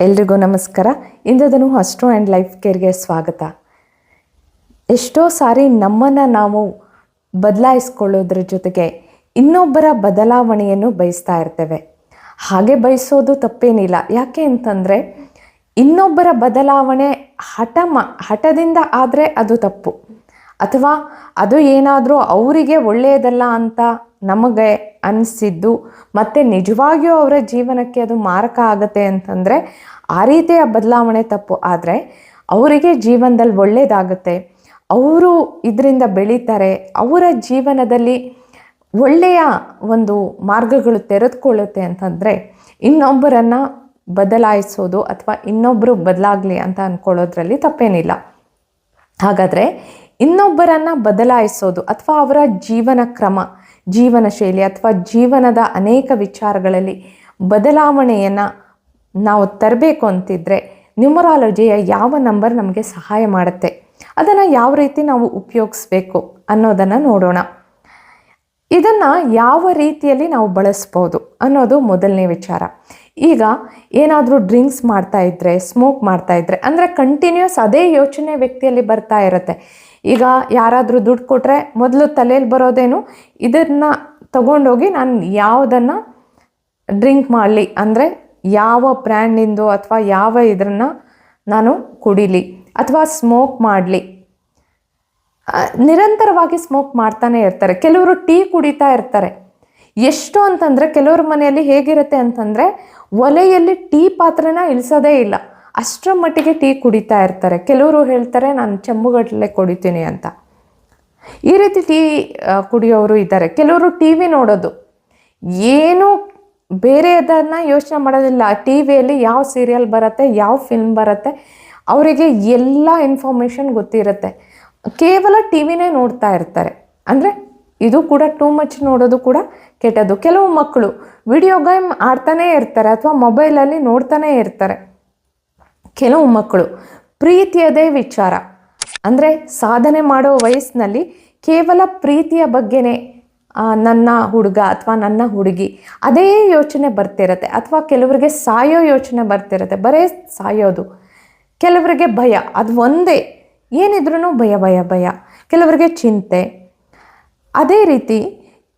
ಎಲ್ರಿಗೂ ನಮಸ್ಕಾರ. ಇಂದದನು ಅಸ್ಟ್ರೋ ಆ್ಯಂಡ್ ಲೈಫ್ ಕೇರ್ಗೆ ಸ್ವಾಗತ. ಎಷ್ಟೋ ಸಾರಿ ನಮ್ಮನ್ನು ನಾವು ಬದಲಾಯಿಸ್ಕೊಳ್ಳೋದ್ರ ಜೊತೆಗೆ ಇನ್ನೊಬ್ಬರ ಬದಲಾವಣೆಯನ್ನು ಬಯಸ್ತಾ ಇರ್ತೇವೆ. ಹಾಗೆ ಬಯಸೋದು ತಪ್ಪೇನಿಲ್ಲ. ಯಾಕೆ ಅಂತಂದರೆ, ಇನ್ನೊಬ್ಬರ ಬದಲಾವಣೆ ಹಠ ಮ, ಹಠದಿಂದ ಆದರೆ ಅದು ತಪ್ಪು. ಅಥವಾ ಅದು ಏನಾದರೂ ಅವರಿಗೆ ಒಳ್ಳೆಯದಲ್ಲ ಅಂತ ನಮಗೆ ಅನಿಸಿದ್ದು, ಮತ್ತು ನಿಜವಾಗಿಯೂ ಅವರ ಜೀವನಕ್ಕೆ ಅದು ಮಾರಕ ಆಗುತ್ತೆ ಅಂತಂದರೆ ಆ ರೀತಿಯ ಬದಲಾವಣೆ ತಪ್ಪು. ಆದರೆ ಅವರಿಗೆ ಜೀವನದಲ್ಲಿ ಒಳ್ಳೆಯದಾಗುತ್ತೆ ಅವರು ಇದರಿಂದ ಬೆಳೀತಾರೆ. ಅವರ ಜೀವನದಲ್ಲಿ ಒಳ್ಳೆಯ ಒಂದು ಮಾರ್ಗಗಳು ತೆರೆದುಕೊಳ್ಳುತ್ತೆ ಅಂತಂದರೆ ಇನ್ನೊಬ್ಬರನ್ನು ಬದಲಾಯಿಸೋದು ಅಥವಾ ಇನ್ನೊಬ್ಬರು ಬದಲಾಗಲಿ ಅಂತ ಅಂದ್ಕೊಳ್ಳೋದ್ರಲ್ಲಿ ತಪ್ಪೇನಿಲ್ಲ. ಹಾಗಾದರೆ ಇನ್ನೊಬ್ಬರನ್ನು ಬದಲಾಯಿಸೋದು ಅಥವಾ ಅವರ ಜೀವನ ಕ್ರಮ ಜೀವನ ಶೈಲಿ ಅಥವಾ ಜೀವನದ ಅನೇಕ ವಿಚಾರಗಳಲ್ಲಿ ಬದಲಾವಣೆಯನ್ನು ನಾವು ತರಬೇಕು ಅಂತಿದ್ರೆ ನ್ಯೂಮರಾಲಜಿಯ ಯಾವ ನಂಬರ್ ನಮಗೆ ಸಹಾಯ ಮಾಡುತ್ತೆ? ಅದನ್ನು ಯಾವ ರೀತಿ ನಾವು ಉಪಯೋಗಿಸ್ಬೇಕು ಅನ್ನೋದನ್ನು ನೋಡೋಣ. ಇದನ್ನು ಯಾವ ರೀತಿಯಲ್ಲಿ ನಾವು ಬಳಸ್ಬೋದು ಅನ್ನೋದು ಮೊದಲನೇ ವಿಚಾರ. ಈಗ ಏನಾದರೂ ಡ್ರಿಂಕ್ಸ್ ಮಾಡ್ತಾ ಇದ್ದರೆ ಸ್ಮೋಕ್ ಮಾಡ್ತಾ ಇದ್ದರೆ ಅಂದರೆ ಕಂಟಿನ್ಯೂಸ್ ಅದೇ ಯೋಚನೆ ವ್ಯಕ್ತಿಯಲ್ಲಿ ಬರ್ತಾ ಇರುತ್ತೆ. ಈಗ ಯಾರಾದರೂ ದುಡ್ಡು ಕೊಟ್ಟರೆ ಮೊದಲು ತಲೆಯಲ್ಲಿ ಬರೋದೇನು? ಇದನ್ನು ತಗೊಂಡೋಗಿ ನಾನು ಯಾವುದನ್ನು ಡ್ರಿಂಕ್ ಮಾಡಲಿ. ಅಂದರೆ ಯಾವ ಬ್ರ್ಯಾಂಡಿಂದು ಅಥವಾ ಯಾವ ಇದನ್ನು ನಾನು ಕುಡಿಲಿ ಅಥವಾ ಸ್ಮೋಕ್ ಮಾಡಲಿ. ನಿರಂತರವಾಗಿ ಸ್ಮೋಕ್ ಮಾಡ್ತಾನೆ ಇರ್ತಾರೆ. ಕೆಲವರು ಟೀ ಕುಡಿತಾ ಇರ್ತಾರೆ. ಎಷ್ಟು ಅಂತಂದರೆ ಕೆಲವ್ರ ಮನೆಯಲ್ಲಿ ಹೇಗಿರುತ್ತೆ ಅಂತಂದರೆ ಒಲೆಯಲ್ಲಿ ಟೀ ಪಾತ್ರನ ಇಳಿಸೋದೇ ಇಲ್ಲ. ಅಷ್ಟರ ಮಟ್ಟಿಗೆ ಟೀ ಕುಡಿತಾ ಇರ್ತಾರೆ. ಕೆಲವರು ಹೇಳ್ತಾರೆ, ನಾನು ಚೆಂಬುಗಟ್ಟಲೆ ಕುಡಿತೀನಿ ಅಂತ. ಈ ರೀತಿ ಟೀ ಕುಡಿಯೋರು ಇದ್ದಾರೆ. ಕೆಲವರು ಟಿ ವಿ ನೋಡೋದು. ಏನು ಬೇರೆದನ್ನು ಯೋಚನೆ ಮಾಡೋದಿಲ್ಲ. ಟಿ ವಿಯಲ್ಲಿ ಯಾವ ಸೀರಿಯಲ್ ಬರುತ್ತೆ, ಯಾವ ಫಿಲ್ಮ್ ಬರುತ್ತೆ, ಅವರಿಗೆ ಎಲ್ಲ ಇನ್ಫಾರ್ಮೇಷನ್ ಗೊತ್ತಿರುತ್ತೆ. ಕೇವಲ ಟಿ ವಿನೇ ನೋಡ್ತಾ ಇರ್ತಾರೆ. ಅಂದರೆ ಇದು ಕೂಡ ಟೂ ಮಚ್ ನೋಡೋದು ಕೂಡ ಕೆಟ್ಟದ್ದು. ಕೆಲವು ಮಕ್ಕಳು ವಿಡಿಯೋ ಗೇಮ್ ಆಡ್ತಾನೇ ಇರ್ತಾರೆ ಅಥವಾ ಮೊಬೈಲಲ್ಲಿ ನೋಡ್ತಾನೇ ಇರ್ತಾರೆ. ಕೆಲವು ಮಕ್ಕಳು. ಪ್ರೀತಿಯದೇ ವಿಚಾರ. ಅಂದರೆ ಸಾಧನೆ ಮಾಡೋ ವಯಸ್ಸಿನಲ್ಲಿ ಕೇವಲ ಪ್ರೀತಿಯ ಬಗ್ಗೆನೇ ನನ್ನ ಹುಡುಗ ಅಥವಾ ನನ್ನ ಹುಡುಗಿ ಅದೇ ಯೋಚನೆ ಬರ್ತಿರತ್ತೆ. ಅಥವಾ ಕೆಲವರಿಗೆ ಸಾಯೋ ಯೋಚನೆ ಬರ್ತಿರತ್ತೆ. ಬರೇ ಸಾಯೋದು. ಕೆಲವರಿಗೆ ಭಯ. ಅದು ಒಂದೇ. ಏನಿದ್ರೂ ಭಯ ಭಯ ಭಯ. ಕೆಲವರಿಗೆ ಚಿಂತೆ. ಅದೇ ರೀತಿ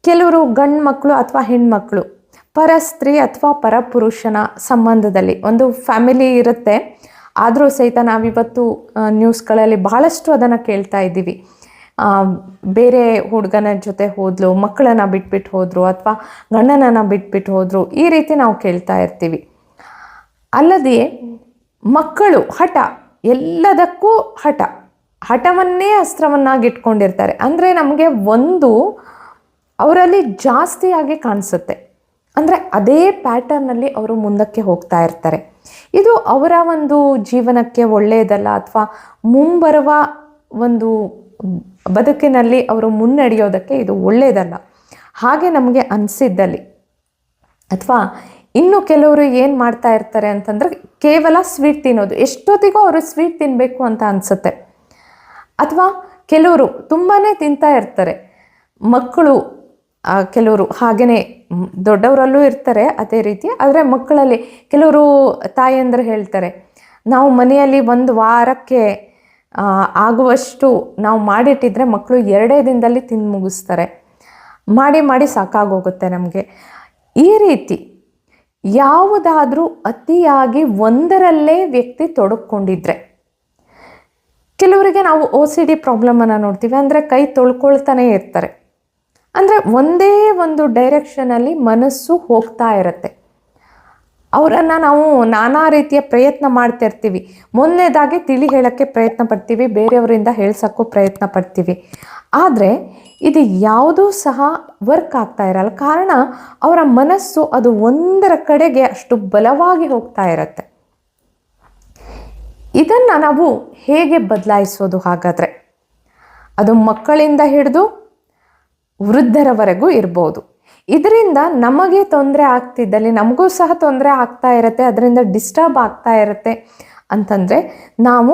ಕೆಲವರು ಗಂಡು ಮಕ್ಕಳು ಅಥವಾ ಹೆಣ್ಮಕ್ಳು ಪರ ಸ್ತ್ರೀ ಅಥವಾ ಪರಪುರುಷನ ಸಂಬಂಧದಲ್ಲಿ ಒಂದು ಫ್ಯಾಮಿಲಿ ಇರುತ್ತೆ. ಆದರೂ ಸಹಿತ ನಾವಿವತ್ತು ನ್ಯೂಸ್ಗಳಲ್ಲಿ ಬಹಳಷ್ಟು ಅದನ್ನು ಕೇಳ್ತಾ ಇದ್ದೀವಿ. ಬೇರೆ ಹುಡುಗನ ಜೊತೆ ಹೋದ್ಲು, ಮಕ್ಕಳನ್ನು ಬಿಟ್ಬಿಟ್ಟು ಹೋದರು ಅಥವಾ ಗಂಡನನ್ನು ಬಿಟ್ಬಿಟ್ಟು ಹೋದರು, ಈ ರೀತಿ ನಾವು ಕೇಳ್ತಾ ಇರ್ತೀವಿ. ಅಲ್ಲದೆ ಮಕ್ಕಳು ಹಠ, ಎಲ್ಲದಕ್ಕೂ ಹಠ. ಹಠವನ್ನೇ ಅಸ್ತ್ರವನ್ನಾಗಿ ಇಟ್ಕೊಂಡಿರ್ತಾರೆ. ಅಂದರೆ ನಮಗೆ ಒಂದು, ಅವರಲ್ಲಿ ಜಾಸ್ತಿಯಾಗಿ ಕಾಣಿಸುತ್ತೆ. ಅಂದರೆ ಅದೇ ಪ್ಯಾಟರ್ನಲ್ಲಿ ಅವರು ಮುಂದಕ್ಕೆ ಹೋಗ್ತಾ ಇರ್ತಾರೆ. ಇದು ಅವರ ಒಂದು ಜೀವನಕ್ಕೆ ಒಳ್ಳೆಯದಲ್ಲ ಅಥವಾ ಮುಂಬರುವ ಒಂದು ಬದುಕಿನಲ್ಲಿ ಅವರು ಮುನ್ನಡೆಯೋದಕ್ಕೆ ಇದು ಒಳ್ಳೆಯದಲ್ಲ. ಹಾಗೆ ನಮಗೆ ಅನಿಸಿದ್ದಲ್ಲಿ. ಅಥವಾ ಇನ್ನು ಕೆಲವರು ಏನು ಮಾಡ್ತಾ ಇರ್ತಾರೆ ಅಂತಂದರೆ ಕೇವಲ ಸ್ವೀಟ್ ತಿನ್ನೋದು. ಎಷ್ಟೊತ್ತಿಗೂ ಅವರು ಸ್ವೀಟ್ ತಿನ್ನಬೇಕು ಅಂತ ಅನಿಸುತ್ತೆ. ಅಥವಾ ಕೆಲವರು ತುಂಬಾ ತಿಂತಾ ಇರ್ತಾರೆ. ಮಕ್ಕಳು ಕೆಲವರು ಹಾಗೇ ದೊಡ್ಡವರಲ್ಲೂ ಇರ್ತಾರೆ ಅದೇ ರೀತಿ, ಆದರೆ ಮಕ್ಕಳಲ್ಲಿ ಕೆಲವರು ತಾಯಂದ್ರೆ ಹೇಳ್ತಾರೆ, ನಾವು ಮನೆಯಲ್ಲಿ ಒಂದು ವಾರಕ್ಕೆ ಆಗುವಷ್ಟು ನಾವು ಮಾಡಿಟ್ಟಿದ್ರೆ ಮಕ್ಕಳು ಎರಡೇ ದಿನದಲ್ಲಿ ತಿಂದು ಮುಗಿಸ್ತಾರೆ. ಮಾಡಿ ಮಾಡಿ ಸಾಕಾಗೋಗುತ್ತೆ ನಮಗೆ. ಈ ರೀತಿ ಯಾವುದಾದ್ರೂ ಅತಿಯಾಗಿ ಒಂದರಲ್ಲೇ ವ್ಯಕ್ತಿ ತೊಡಕೊಂಡಿದ್ರೆ, ಕೆಲವರಿಗೆ ನಾವು ಓ ಸಿ ಡಿ ಪ್ರಾಬ್ಲಮನ್ನು ನೋಡ್ತೀವಿ, ಅಂದರೆ ಕೈ ತೊಳ್ಕೊಳ್ತಾನೆ ಇರ್ತಾರೆ. ಅಂದರೆ ಒಂದೇ ಒಂದು ಡೈರೆಕ್ಷನಲ್ಲಿ ಮನಸ್ಸು ಹೋಗ್ತಾ ಇರುತ್ತೆ. ಅವರನ್ನು ನಾವು ನಾನಾ ರೀತಿಯ ಪ್ರಯತ್ನ ಮಾಡ್ತಾ ಇರ್ತೀವಿ ಮೊನ್ನೆದಾಗಿ ತಿಳಿ ಹೇಳೋಕ್ಕೆ ಪ್ರಯತ್ನ ಪಡ್ತೀವಿ, ಬೇರೆಯವರಿಂದ ಹೇಳ್ಸೋಕ್ಕೂ ಪ್ರಯತ್ನ ಪಡ್ತೀವಿ. ಆದರೆ ಇದು ಯಾವುದೂ ಸಹ ವರ್ಕ್ ಆಗ್ತಾ ಇರಲ್ಲ. ಕಾರಣ ಅವರ ಮನಸ್ಸು ಅದು ಒಂದರ ಕಡೆಗೆ ಅಷ್ಟು ಬಲವಾಗಿ ಹೋಗ್ತಾ ಇರುತ್ತೆ. ಇದನ್ನು ನಾವು ಹೇಗೆ ಬದಲಾಯಿಸೋದು ಹಾಗಾದರೆ? ಅದು ಮಕ್ಕಳಿಂದ ಹಿಡಿದು ವೃದ್ಧರವರೆಗೂ ಇರ್ಬೋದು. ಇದರಿಂದ ನಮಗೆ ತೊಂದರೆ ಆಗ್ತಿದ್ದಲ್ಲಿ ನಮಗೂ ಸಹ ತೊಂದರೆ ಆಗ್ತಾ ಇರುತ್ತೆ, ಅದರಿಂದ ಡಿಸ್ಟರ್ಬ್ ಆಗ್ತಾ ಇರುತ್ತೆ ಅಂತಂದರೆ ನಾವು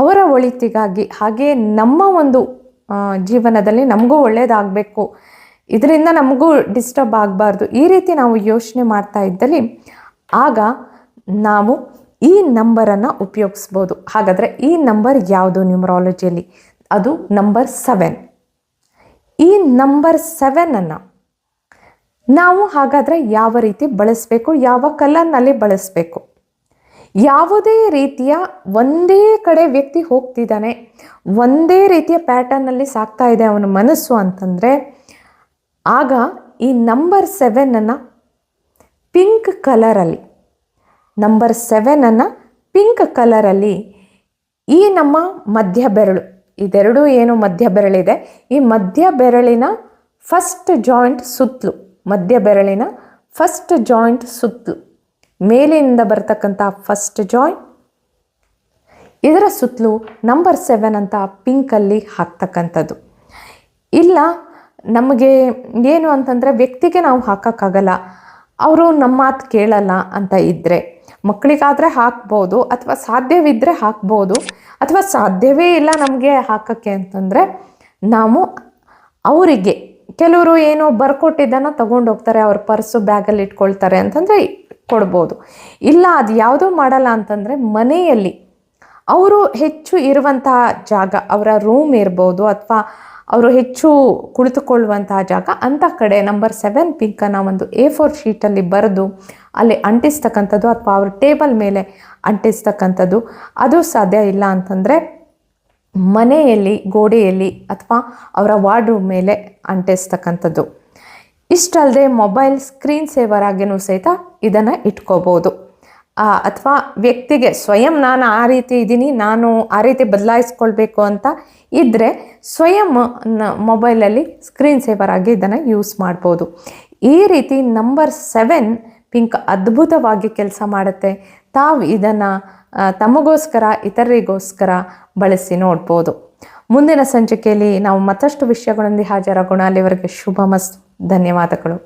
ಅವರ ಒಳಿತಿಗಾಗಿ ಹಾಗೆ ನಮ್ಮ ಒಂದು ಜೀವನದಲ್ಲಿ ನಮಗೂ ಒಳ್ಳೆಯದಾಗಬೇಕು ಇದರಿಂದ ನಮಗೂ ಡಿಸ್ಟರ್ಬ್ ಆಗಬಾರ್ದು. ಈ ರೀತಿ ನಾವು ಯೋಚನೆ ಮಾಡ್ತಾ ಇದ್ದಲ್ಲಿ ಆಗ ನಾವು ಈ ನಂಬರನ್ನು ಉಪಯೋಗಿಸ್ಬೋದು. ಹಾಗಾದರೆ ಈ ನಂಬರ್ ಯಾವುದು ನ್ಯೂಮರಾಲಜಿಯಲ್ಲಿ? ಅದು ನಂಬರ್ ಸೆವೆನ್. ಈ ನಂಬರ್ ಸೆವೆನನ್ನು ನಾವು ಹಾಗಾದರೆ ಯಾವ ರೀತಿ ಬಳಸಬೇಕು, ಯಾವ ಕಲರ್ನಲ್ಲಿ ಬಳಸಬೇಕು? ಯಾವುದೇ ರೀತಿಯ ಒಂದೇ ಕಡೆ ವ್ಯಕ್ತಿ ಹೋಗ್ತಿದ್ದಾನೆ, ಒಂದೇ ರೀತಿಯ ಪ್ಯಾಟರ್ನಲ್ಲಿ ಸಾಕ್ತಾ ಇದೆ ಅವನ ಮನಸ್ಸು ಅಂತಂದರೆ, ಆಗ ಈ ನಂಬರ್ ಸೆವೆನನ್ನು ಪಿಂಕ್ ಕಲರಲ್ಲಿ ನಂಬರ್ ಸೆವೆನನ್ನು ಪಿಂಕ್ ಕಲರಲ್ಲಿ ಈ ನಮ್ಮ ಮಧ್ಯ ಬೆರಳು ಇದೆರಡೂ ಏನು ಮಧ್ಯ ಬೆರಳಿದೆ ಈ ಮಧ್ಯ ಬೆರಳಿನ ಫಸ್ಟ್ ಜಾಯಿಂಟ್ ಸುತ್ತಲು, ಮಧ್ಯ ಬೆರಳಿನ ಫಸ್ಟ್ ಜಾಯಿಂಟ್ ಸುತ್ತಲು, ಮೇಲಿನಿಂದ ಬರತಕ್ಕಂಥ ಫಸ್ಟ್ ಜಾಯಿಂಟ್ ಇದರ ಸುತ್ತಲೂ ನಂಬರ್ ಸೆವೆನ್ ಅಂತ ಪಿಂಕಲ್ಲಿ ಹಾಕ್ತಕ್ಕಂಥದ್ದು. ಇಲ್ಲ, ನಮಗೆ ಏನು ಅಂತಂದರೆ ವ್ಯಕ್ತಿಗೆ ನಾವು ಹಾಕೋಕ್ಕಾಗಲ್ಲ, ಅವರು ನಮ್ಮ ಮಾತು ಕೇಳಲ್ಲ ಅಂತ ಇದ್ದರೆ ಮಕ್ಕಳಿಗಾದರೆ ಹಾಕ್ಬೋದು ಅಥವಾ ಸಾಧ್ಯವಿದ್ದರೆ ಹಾಕ್ಬೋದು ಅಥವಾ ಸಾಧ್ಯವೇ ಇಲ್ಲ ನಮಗೆ ಹಾಕೋಕ್ಕೆ ಅಂತಂದರೆ ನಾವು ಅವರಿಗೆ ಕೆಲವರು ಏನೋ ಬರ್ಕೊಟ್ಟಿದ್ದನ್ನು ತಗೊಂಡು ಹೋಗ್ತಾರೆ, ಅವ್ರ ಪರ್ಸು ಬ್ಯಾಗಲ್ಲಿ ಇಟ್ಕೊಳ್ತಾರೆ ಅಂತಂದರೆ ಕೊಡ್ಬೋದು. ಇಲ್ಲ, ಅದು ಯಾವುದೂ ಮಾಡಲ್ಲ ಅಂತಂದರೆ ಮನೆಯಲ್ಲಿ ಅವರು ಹೆಚ್ಚು ಇರುವಂತಹ ಜಾಗ, ಅವರ ರೂಮ್ ಇರ್ಬೋದು ಅಥವಾ ಅವರು ಹೆಚ್ಚು ಕುಳಿತುಕೊಳ್ಳುವಂತಹ ಜಾಗ ಅಂಥ ಕಡೆ ನಂಬರ್ ಸೆವೆನ್ ಪಿಂಕನ್ನು ಒಂದು ಎ ಫೋರ್ ಶೀಟಲ್ಲಿ ಬರೆದು ಅಲ್ಲಿ ಅಂಟಿಸ್ತಕ್ಕಂಥದ್ದು ಅಥವಾ ಅವ್ರ ಟೇಬಲ್ ಮೇಲೆ ಅಂಟಿಸ್ತಕ್ಕಂಥದ್ದು. ಅದು ಸಾಧ್ಯ ಇಲ್ಲ ಅಂತಂದರೆ ಮನೆಯಲ್ಲಿ, ಗೋಡೆಯಲ್ಲಿ ಅಥವಾ ಅವರ ವಾರ್ಡ್ರೂಮ್ ಮೇಲೆ ಅಂಟಿಸ್ತಕ್ಕಂಥದ್ದು. ಇಷ್ಟಲ್ಲದೆ ಮೊಬೈಲ್ ಸ್ಕ್ರೀನ್ ಸೇವರ್ ಆಗಿಯೂ ಸಹಿತ ಇದನ್ನು ಇಟ್ಕೋಬೋದು. ಅಥವಾ ವ್ಯಕ್ತಿಗೆ ಸ್ವಯಂ ನಾನು ಆ ರೀತಿ ಇದ್ದೀನಿ, ನಾನು ಆ ರೀತಿ ಬದಲಾಯಿಸ್ಕೊಳ್ಬೇಕು ಅಂತ ಇದ್ದರೆ ಸ್ವಯಂ ನ ಮೊಬೈಲಲ್ಲಿ ಸ್ಕ್ರೀನ್ ಸೇವರ್ ಆಗಿ ಇದನ್ನು ಯೂಸ್ ಮಾಡ್ಬೋದು. ಈ ರೀತಿ ನಂಬರ್ ಸೆವೆನ್ ಪಿಂಕ್ ಅದ್ಭುತವಾಗಿ ಕೆಲಸ ಮಾಡುತ್ತೆ. ತಾವು ಇದನ್ನು ತಮಗೋಸ್ಕರ, ಇತರರಿಗೋಸ್ಕರ ಬಳಸಿ ನೋಡ್ಬೋದು. ಮುಂದಿನ ಸಂಚಿಕೆಯಲ್ಲಿ ನಾವು ಮತ್ತಷ್ಟು ವಿಷಯಗಳೊಂದಿಗೆ ಹಾಜರಾಗೋಣ. ಅಲ್ಲಿವರೆಗೆ ಶುಭ ಮಸ್ತ್. ಧನ್ಯವಾದಗಳು.